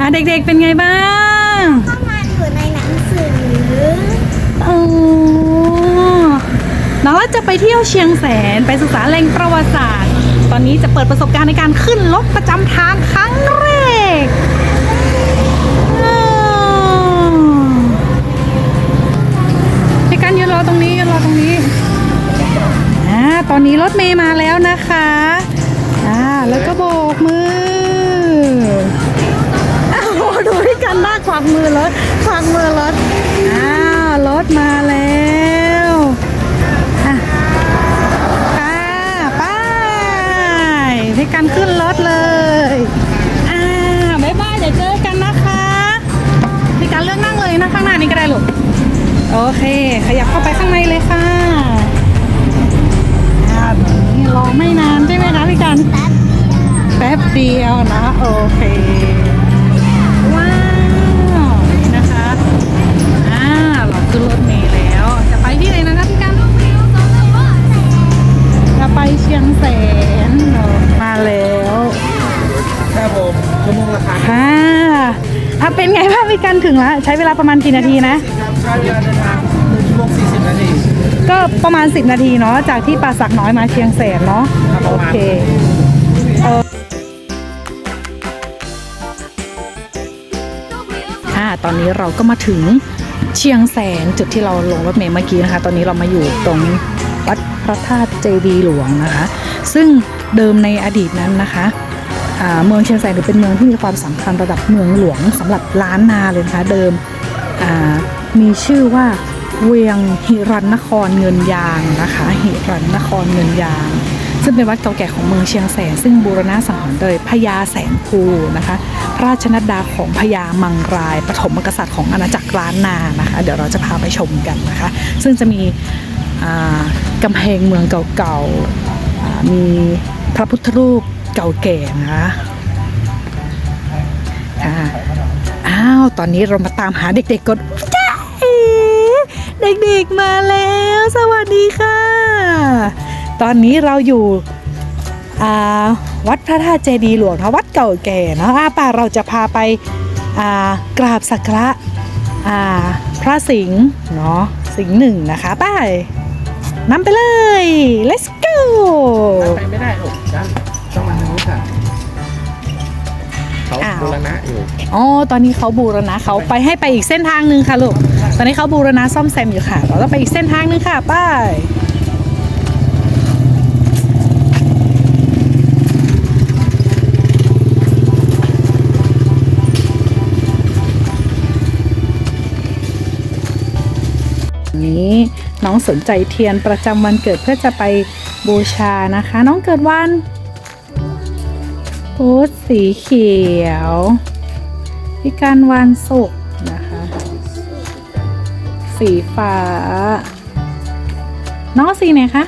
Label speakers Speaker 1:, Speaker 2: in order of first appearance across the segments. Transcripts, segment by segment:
Speaker 1: อะเด็กๆเป็นไงบ้าง
Speaker 2: เข้ามาอยู่ในหนังสือ
Speaker 1: โอ้น้องว่าจะไปเที่ยวเชียงแสนไปศึกษาแหล่งประวัติศาสตร์ ตอนนี้จะเปิดประสบการณ์ในการขึ้นรถประจำทางครั้งแรก กันหน้างมือรถขวางมือรถอ้าวรถมาแล้วอะค่ะไปพี่กันขึ้นรถเลยอ่าบ๊ายบายเดี๋ยวเจอกันนะคะพี่กันเลือกนั่งเลยนะข้างหน้านี้ก็ได้ลูกโอเค ขยับเข้าไปข้างในเลยค่ะแบบนี้รอไม่นานใช่ไหมคะพี่กัน
Speaker 2: แป๊บเดียว
Speaker 1: แป๊บเดียวนะ โอเค นถึงแล้วใช้เวลาประมาณกี่นาทีนะ
Speaker 3: ใช้เวลาเดินทางหนึ่งชั่วโมงสี่สิบนาที
Speaker 1: ก็ประมาณ 10 นาทีเนาะจากที่ปราสักน้อยมาเชียงแสนเนาะโอเคอ่าตอนนี้เราก็มาถึงเชียงแสนจุดที่เราลงรถเมล์เมื่อกี้นะคะ ตอนนี้เรามาอยู่ตรงวัดพระธาตุเจดีหลวงนะคะ ซึ่งเดิมในอดีตนั้นนะคะ เมืองเชียงแสนถือเป็นเมืองที่มีความสำคัญระดับเมืองหลวงสำหรับล้านนาเลยนะคะเดิมมีชื่อว่าเวียงหิรันนครเงินยางนะคะหิรันนครเงินยาง ซึ่งเป็นวัดเก่าแก่ของเมืองเชียงแสน ซึ่งบูรณะสังหารโดยพญาแสนภูนะคะพระราชนัดดาของพญามังราย ปฐมกษัตริย์ของอาณาจักรล้านนานะคะ เดี๋ยวเราจะพาไปชมกันนะคะ ซึ่งจะมีกำแพงเมืองเก่าๆมีพระพุทธรูป เก่าแก่นะคะค่ะอ้าว ตอนนี้เรามาตามหาเด็กๆก่อนจ้าเอ๋เด็กๆมาแล้ว สวัสดีค่ะ ตอนนี้เราอยู่อาวัดพระธาตุเจดีย์หลวงนะวัดเก่าแก่เนาะอาป่าเราจะพาไปอากราบสักการะอาพระสิงห์เนาะสิงห์หนึ่งนะคะไป้ายนำไปเลย let's
Speaker 3: อ๋อ
Speaker 1: ตอนนี้เขาบูรณะเขาไปให้ไปอีกเส้นทางหนึ่งค่ะลูก ตอนนี้เขาบูรณะซ่อมแซมอยู่ค่ะ เราต้องไปอีกเส้นทางหนึ่งค่ะไป้ายนี้น้องสนใจเทียนประจำวันเกิดเพื่อจะไปบูชานะคะ น้องเกิดวันพุธสีเขียว พิการวันศุกร์นะคะ สีฟ้า น้องสีไหนคะ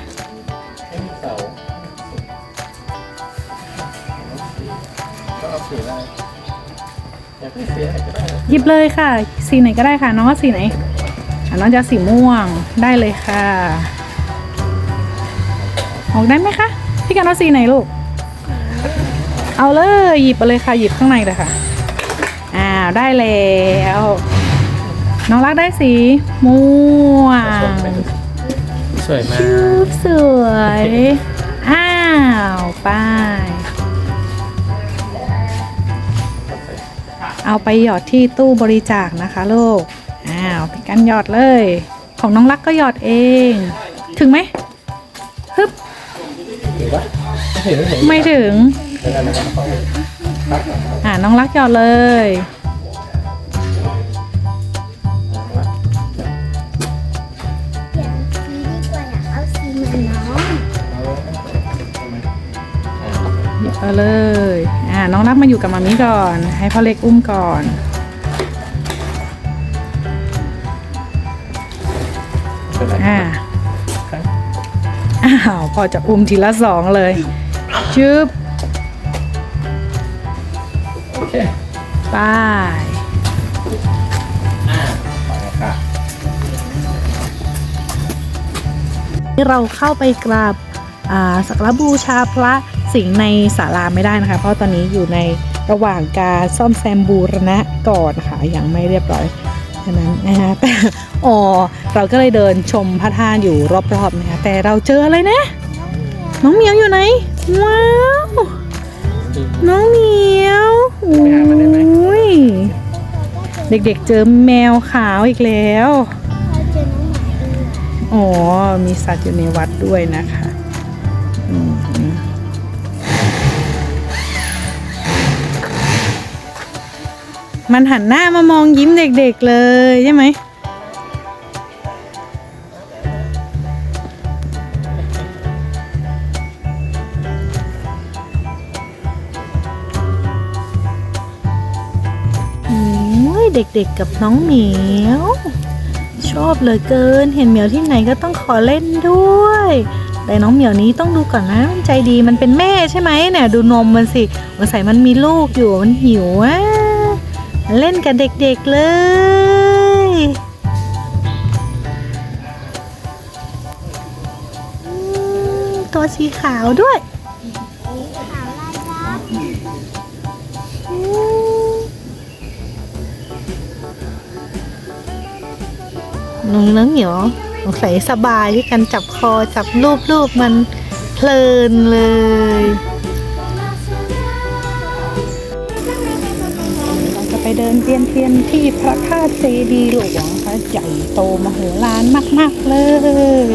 Speaker 3: ก็เอาสีอะไรอยากได้สีอะไรก็ได้
Speaker 1: หยิบเลยค่ะ สีไหนก็ได้ค่ะ น้องสีไหนน้องจะสีม่วงได้เลยค่ะ ออกได้ไหมคะ พี่กันเอาสีไหนลูก เอาเลยหยิบไปเลยค่ะ หยิบข้างในเลยค่ะ อ้าวได้แล้ว น้องรักได้สีม่วง
Speaker 3: สวยมา
Speaker 1: ชุ
Speaker 3: ก
Speaker 1: บสวย อ้าวไป้ายเอาไปหยอดที่ตู้บริจาคนะคะลูก อ้าวพี่กันหยอดเลย ของน้องรักก็หยอดเอง ถึงไหมฮึบ
Speaker 3: ถือว่าเห็นไม่เห็น
Speaker 1: ไม่ถึง
Speaker 3: เดี๋ยวกั น้
Speaker 1: องรักหยอดเลย
Speaker 2: เอาเล
Speaker 1: ย อ่า น้องรักมาอยู่กับมามีก่อน ให้พ่อเล็กอุ้มก่อน อ่า อ้าว พอจะอุ้มทีละสองเลย ชึบ
Speaker 3: โอเค
Speaker 1: ไป้าย
Speaker 3: อ่าไปเลยค่ะ
Speaker 1: เราเข้าไปกราบอ่าสักการะบูชาพระสิงห์ในศาลาไม่ได้นะคะ เพราะตอนนี้อยู่ในระหว่างการซ่อมแซมบูรณะก่อนค่ะยังไม่เรียบร้อยฉะนั้นนะคะแต่อ๋อเราก็เลยเดินชมพระธาตุอยู่รอบๆนะคะแต่เราเจออะไรนะ น้องเหมียวอยู่ไหน ว้าว น้องเหมียวโอ้ยเด็กๆเจอแมวขาวอีกแล้ว
Speaker 2: เราเจอน้องหมาด้วย
Speaker 1: อ๋อ มีสัตว์อยู่ในวัดด้วยนะคะอืมมันหันหน้ามามองยิ้มเด็กๆเลยใช่ไหม เด็กๆกับน้องเหมียว ชอบเลือเกิน เห็นเหมียวที่ไหนก็ต้องขอเล่นด้วย แต่น้องเหมียวนี้ต้องดูก่อนนะมันใจดีมันเป็นแม่ใช่ไหมเนี่ยดูนมมันสิมันใส่มันมีลูกอยู่มันหิวอะเล่นกับเด็กๆเลยตัวสีขาวด้วย น้องน้องเหนียวสงสัยสบายที่กันจับคอจับรูปรูปมันเพลินเลยเราจะไปเดินเทียนเทียนที่พระธาตุเจดีย์หลวงค่ะใหญ่โตมโหฬารมาก ๆ เลย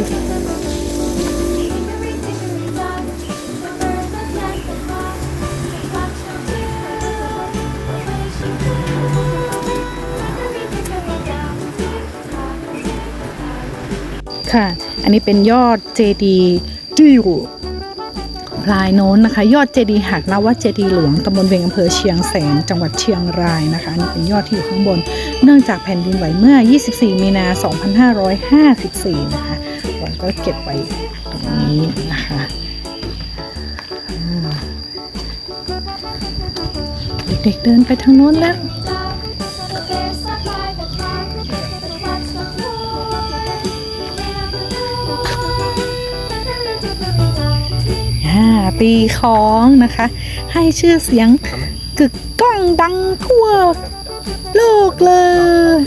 Speaker 1: ค่ะ อันนี้เป็นยอดเจดีที่อยู่พลายโน้นนะคะ ยอดเจดีหักนวัดเจดีหลวงตำบลเวียงอำเภอเชียงแสน จังหวัดเชียงรายนะคะอันนี่เป็นยอดที่อยู่ข้างบน เนื่องจากแผ่นดินไหวเมื่อ 24 มีนา 2554 นะคะเราก็เก็บไว้ตรงนี้นะคะเด็กๆเดินไปทางโน้นแล้ว อ่าตีของนะคะ ให้ชื่อเสียงกึกก้องดังทั่วโลกเลย